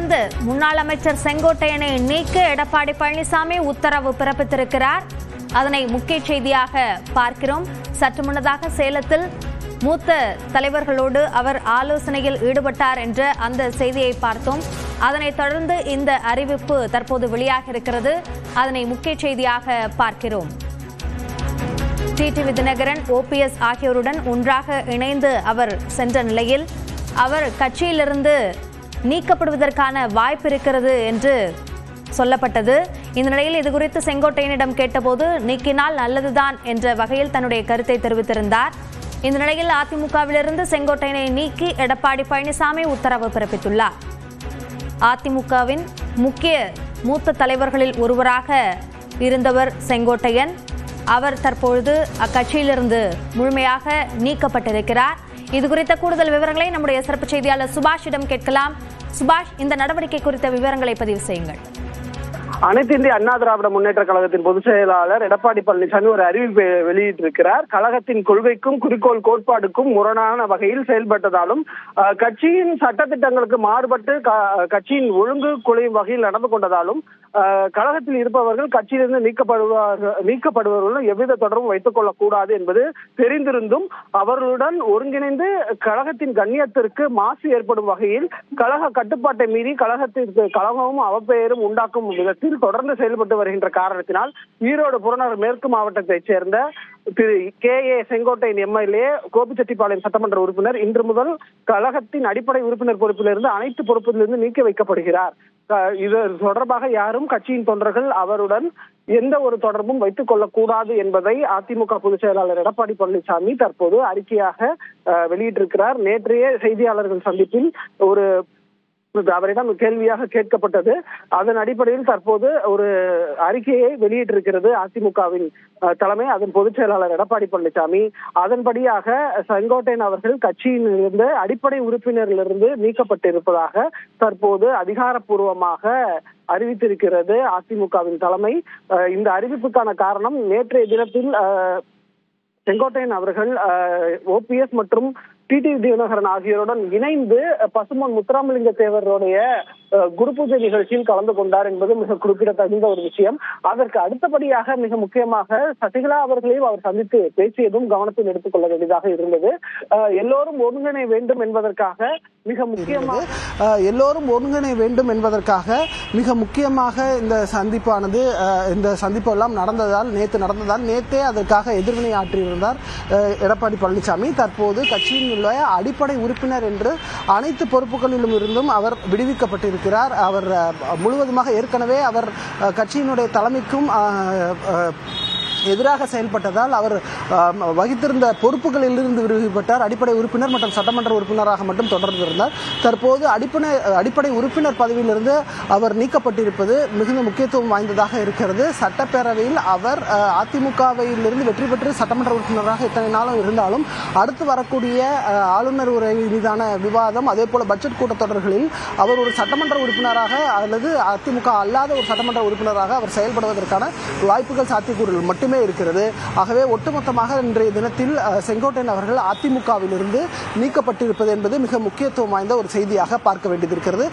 முன்னாள் அமைச்சர் செங்கோட்டையனை நீக்க எடப்பாடி பழனிசாமி உத்தரவு பிறப்பித்திருக்கிறார். அதனை முக்கிய செய்தியாக பார்க்கிறோம். சற்று முன்னதாக சேலத்தில் மூத்த தலைவர்களோடு அவர் ஆலோசனையில் ஈடுபட்டார் என்ற அந்த செய்தியை பார்த்தோம். அதனைத் தொடர்ந்து இந்த அறிவிப்பு தற்போது வெளியாக இருக்கிறது. அதனை முக்கிய செய்தியாக பார்க்கிறோம். டிடிவி தினகரன் ஓபிஎஸ் ஆகியோருடன் ஒன்றாக இணைந்து அவர் சென்ற நிலையில் அவர் கட்சியிலிருந்து நீக்கப்படுவதற்கான வாய்ப்பு இருக்கிறது என்று சொல்லப்பட்டது. இந்த நிலையில் இது குறித்து செங்கோட்டையனிடம் கேட்டபோது நீக்கினால் நல்லதுதான் என்ற வகையில் தன்னுடைய கருத்தை தெரிவித்திருந்தார். இந்த நிலையில் அதிமுகவிலிருந்து செங்கோட்டையனை நீக்கி எடப்பாடி பழனிசாமி உத்தரவு பிறப்பித்துள்ளார். அதிமுகவின் முக்கிய மூத்த தலைவர்களில் ஒருவராக இருந்தவர் செங்கோட்டையன். அவர் தற்பொழுது அக்கட்சியிலிருந்து முழுமையாக நீக்கப்பட்டிருக்கிறார். இது குறித்த கூடுதல் விவரங்களை நம்முடைய சிறப்பு செய்தியாளர் சுபாஷிடம் கேட்கலாம். சுபாஷ் இந்த நடவடிக்கை குறித்த விவரங்களை பதிவு செய்யுங்கள். அனைத்து இந்திய அண்ணா திராவிட முன்னேற்ற கழகத்தின் பொதுச் செயலாளர் எடப்பாடி பழனிசாமி ஒரு அறிவிப்பை வெளியிட்டிருக்கிறார். கழகத்தின் கொள்கைக்கும் குறிக்கோள் கோட்பாடுக்கும் முரணான வகையில் செயல்பட்டதாலும் கட்சியின் சட்டத்திட்டங்களுக்கு மாறுபட்டு கட்சியின் ஒழுங்கு குலையும் வகையில் நடந்து கொண்டதாலும் கழகத்தில் இருப்பவர்கள் கட்சியிலிருந்து நீக்கப்படுவார்கள் நீக்கப்படுபவர்களும் எவ்வித தொடர்பும் வைத்துக் கொள்ளக்கூடாது என்பது தெரிந்திருந்தும் அவர்களுடன் ஒருங்கிணைந்து கழகத்தின் கண்ணியத்திற்கு மாசு ஏற்படும் வகையில் கழக கட்டுப்பாட்டை மீறி கழகத்திற்கு கழகமும் அவப்பெயரும் உண்டாக்கும் விதத்தில் தொடர்ந்து செயல்பட்டு வருகின்ற காரணத்தினால் ஈரோடு புறநகர் மேற்கு மாவட்டத்தைச் சேர்ந்த திரு கே. ஏ. செங்கோட்டையின் எம்எல்ஏ கோபிச்செட்டிப்பாளையம் சட்டமன்ற உறுப்பினர் இன்று முதல் கழகத்தின் அடிப்படை உறுப்பினர் பொறுப்பிலிருந்து அனைத்து பொறுப்பிலிருந்து நீக்கி வைக்கப்படுகிறார். இது தொடர்பாக யாரும் கட்சியின் தொண்டர்கள் அவருடன் எந்த ஒரு தொடர்பும் வைத்துக் கொள்ளக்கூடாது என்பதை அதிமுக பொதுச் செயலாளர் எடப்பாடி பழனிசாமி தற்போது அறிக்கையாக அஹ், வெளியிட்டிருக்கிறார். நேற்றைய செய்தியாளர்கள் சந்திப்பில் ஒரு அவரிடம் கேள்வியாக கேட்கப்பட்டது. அதன் அடிப்படையில் தற்போது ஒரு அறிக்கையை வெளியிட்டிருக்கிறது அதிமுகவின் தலைமை அதன் பொதுச் செயலாளர் எடப்பாடி பழனிசாமி. அதன்படியாக செங்கோட்டையன் அவர்கள் கட்சியிலிருந்து அடிப்படை உறுப்பினரிலிருந்து நீக்கப்பட்டிருப்பதாக தற்போது அதிகாரப்பூர்வமாக அறிவித்திருக்கிறது அதிமுகவின் தலைமை. இந்த அறிவிப்புக்கான காரணம் நேற்றைய தினத்தில் செங்கோட்டையன் அவர்கள் ஓபிஎஸ் மற்றும் டிடி தினகரன் ஆகியோருடன் இணைந்து பசுமன் முத்துராமலிங்க தேவருடைய குரு பூஜை நிகழ்ச்சியில் கலந்து கொண்டார் என்பது மிக குறிப்பிடத்தகுந்த ஒரு விஷயம். அதற்கு அடுத்தபடியாக மிக முக்கியமாக சசிகலா அவர்களையும் அவர் சந்தித்து பேசியதும் கவனத்தில் எடுத்துக்கொள்ள வேண்டியதாக இருந்தது. எல்லோரும் ஒருங்கிணை வேண்டும் என்பதற்காக மிக முக்கியமாக எல்லோரும் ஒருங்கிணை வேண்டும் என்பதற்காக மிக முக்கியமாக இந்த சந்திப்பானது இந்த சந்திப்பு எல்லாம் நடந்ததால் நேற்று நடந்ததால் நேற்றே அதற்காக எதிர்வினை ஆற்றியிருந்தார் அஹ், எடப்பாடி பழனிசாமி. தற்போது கட்சியின் உள்ள அடிப்படை உறுப்பினர் என்று அனைத்து பொறுப்புகளிலும் இருந்தும் அவர் விடுவிக்கப்பட்டிருக்கிறார். அவர் முழுவதுமாக ஏற்கனவே அவர் அஹ், கட்சியினுடைய தலைமைக்கும் அஹ், அஹ், எதிராக செயல்பட்டதால் அவர் வகித்திருந்த பொறுப்புகளிலிருந்து விடுவிக்கப்பட்டார். அடிப்படை உறுப்பினர் மற்றும் சட்டமன்ற உறுப்பினராக மட்டும் தொடர்ந்து இருந்தார் தற்போது அடிப்படை அடிப்படை உறுப்பினர் பதவியிலிருந்து அவர் நீக்கப்பட்டிருப்பது மிகுந்த முக்கியத்துவம் வாய்ந்ததாக இருக்கிறது. சட்டப்பேரவையில் அவர் அதிமுகவையிலிருந்து வெற்றி பெற்று சட்டமன்ற உறுப்பினராக இத்தனை நாளும் இருந்தாலும் அடுத்து வரக்கூடிய ஆளுநர் உரை மீதான விவாதம் அதே போல பட்ஜெட் கூட்டத்தொடர்களில் அவர் ஒரு சட்டமன்ற உறுப்பினராக அல்லது அதிமுக அல்லாத ஒரு சட்டமன்ற உறுப்பினராக அவர் செயல்படுவதற்கான வாய்ப்புகள் சாத்தியக்கூறுகள் மட்டும் இருக்கிறது. ஆகவே ஒட்டுமொத்தமாக இன்றைய தினத்தில் செங்கோட்டையன் அவர்கள் அதிமுகவிலிருந்து நீக்கப்பட்டிருப்பது என்பது மிக முக்கியத்துவம் வாய்ந்த ஒரு செய்தியாக பார்க்க வேண்டியது இருக்கிறது.